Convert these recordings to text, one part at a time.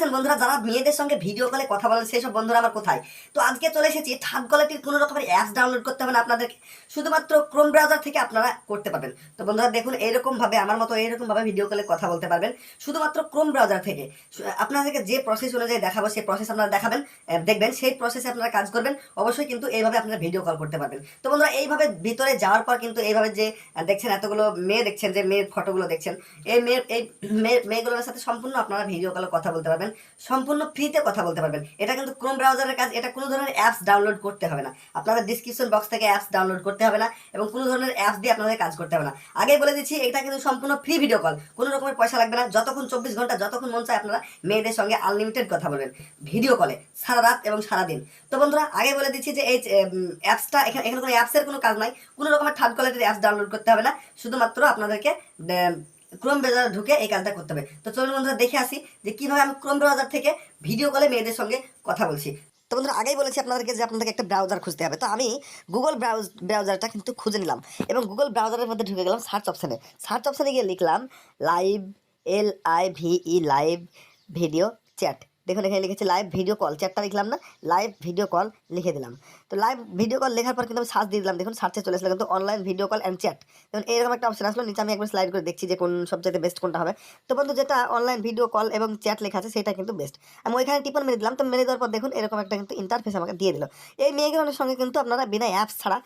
আছেন বন্ধুরা, যারা মেয়েদের সঙ্গে ভিডিও কলে কথা বলেন, সেই সব বন্ধুরা আমার কোথায়? তো আজকে চলে এসেছি থার্ড কোয়ালিটির কোনো রকমের অ্যাপস ডাউনলোড করতে হবে না আপনাদেরকে, শুধুমাত্র ক্রোম ব্রাউজার থেকে আপনারা করতে পারবেন। তো বন্ধুরা, দেখুন এইরকম ভাবে আমার মতো এইরকম ভাবে ভিডিও কলে কথা বলতে পারবেন, শুধুমাত্র ক্রোম ব্রাউজার থেকে। আপনাদেরকে যে প্রসেস অনুযায়ী দেখাবো, সেই প্রসেস আপনারা দেখাবেন দেখবেন, সেই প্রসেসে আপনারা কাজ করবেন, অবশ্যই কিন্তু এইভাবে আপনারা ভিডিও কল করতে পারবেন। তো বন্ধুরা, এইভাবে ভিতরে যাওয়ার পর কিন্তু এইভাবে যে দেখছেন এতগুলো মেয়ে দেখছেন, যে মেয়ের ফটোগুলো দেখছেন, এই মেয়ের, এই মেয়ে- মেয়েগুলোর সাথে সম্পূর্ণ আপনারা ভিডিও কলে কথা বলতে পারবেন। সম্পূর্ণ ফ্রিতে কথা বলতে পারবেন। এটা কিন্তু ক্রোম ব্রাউজারের কাজ, এটা কোনো ধরনের অ্যাপস ডাউনলোড করতে হবে না। আপনাদের ডিসক্রিপশন বক্স থেকে অ্যাপস ডাউনলোড করতে হবে না এবং কোনো ধরনের অ্যাপস দিয়ে আপনাদের কাজ করতে হবে না। আগেই বলে দিচ্ছি, এটা কিন্তু সম্পূর্ণ ফ্রি ভিডিও কল কোনো রকমের পয়সা লাগবে না। যতক্ষণ চব্বিশ ঘণ্টা, যতক্ষণ মন চায় আপনারা মেয়েদের সঙ্গে আনলিমিটেড কথা বলবেন। ভিডিও কলে সারা রাত এবং সারা দিন। তো বন্ধুরা আগে বলে দিচ্ছি যে এই অ্যাপসটা এখানে এখানে কোনো অ্যাপসের কোনো কাজ নাই। কোনো রকমের থার্ড কোয়ালিটির অ্যাপস ডাউনলোড করতে হবে না। শুধুমাত্র আপনাদেরকে ক্রোম ব্রাউজার ঢুকে এই কাজটা করতে হবে। তো চলুন বন্ধুরা, দেখে আসি যে কীভাবে আমি ক্রোম ব্রাউজার থেকে ভিডিও কলে মেয়েদের সঙ্গে কথা বলছি। তো বন্ধুরা, আগেই বলেছি আপনাদেরকে যে আপনাদেরকে একটা ব্রাউজার খুঁজতে হবে। তো আমি গুগল ব্রাউজ ব্রাউজারটা কিন্তু খুঁজে নিলাম এবং গুগল ব্রাউজারের মধ্যে ঢুকে গেলাম সার্চ অপশানে সার্চ অপশানে গিয়ে লিখলাম live L I V E live video chat দেখুন, এখানে লিখেছে লাইভ ভিডিও কল চ্যাটটা লিখলাম না লাইভ ভিডিও কল লিখে দিলাম। তো লাইভ ভিডিও কল লেখার পর কিন্তু আমি সার্চ দিয়ে দিলাম। দেখুন সার্চে চলে আসলো কিন্তু online video call and chat দেখুন, এরকম একটা অপশন আসলো। নিচে আমি একবার স্লাইড করে দেখছি যে কোন সবচেয়ে বেস্ট কোনটা হবে। তো বন্ধু, যেটা অনলাইন ভিডিও কল এবং চ্যাট লেখা আছে, সেটা কিন্তু বেস্ট আমি ওইখানে টিপন মেরে দিলাম। তো মেরে দেওয়ার পর দেখুন, এরকম একটা কিন্তু ইন্টারফেস আমাকে দিয়ে দিল। এই মেয়েগুলোর সঙ্গে কিন্তু আপনারা বিনা অ্যাপস ছাড়া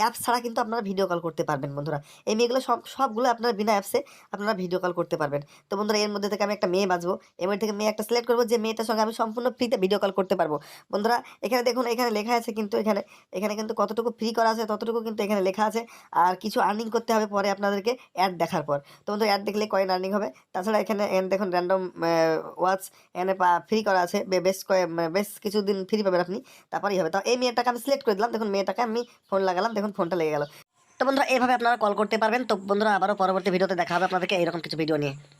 অ্যাপস ছাড়া কিন্তু আপনারা ভিডিও কল করতে পারবেন বন্ধুরা। এই মেয়েগুলো সব, সবগুলো আপনারা বিনা অ্যাপসে আপনারা ভিডিও কল করতে পারবেন। তো বন্ধুরা, এর মধ্যে থেকে আমি একটা মেয়ে বাজবো এর থেকে মেয়ে একটা সিলেক্ট করব যে মেয়েটার সঙ্গে আমি সম্পূর্ণ ফ্রিতে ভিডিও কল করতে পারব। বন্ধুরা, এখানে দেখুন, এখানে লেখা আছে কিন্তু এখানে এখানে কিন্তু কতটুকু ফ্রি করা আছে, ততটুকু কিন্তু এখানে লেখা আছে। আর কিছু আর্নিং করতে হবে পরে আপনাদেরকে অ্যাড দেখার পর। তো বন্ধু অ্যাড দেখলে কয়েন আর্নিং হবে। তাছাড়া এখানে দেখুন র্যান্ডম ওয়াচ এখানে ফ্রি করা আছে। বেশ কয়ে মানে বেশ কিছুদিন ফ্রি পাবেন আপনি, তারপরেই হবে। তো এই মেয়েটাকে আমি সিলেক্ট করে দিলাম। দেখুন, মেয়েটাকে আমি ফোন লাগালাম। দেখুন ফোনটা লেগে গেল। তো বন্ধুরা এইভাবে আপনারা কল করতে পারবেন। তো বন্ধুরা, আবারও পরবর্তী ভিডিওতে দেখা হবে আপনাদেরকে এরকম কিছু ভিডিও নিয়ে।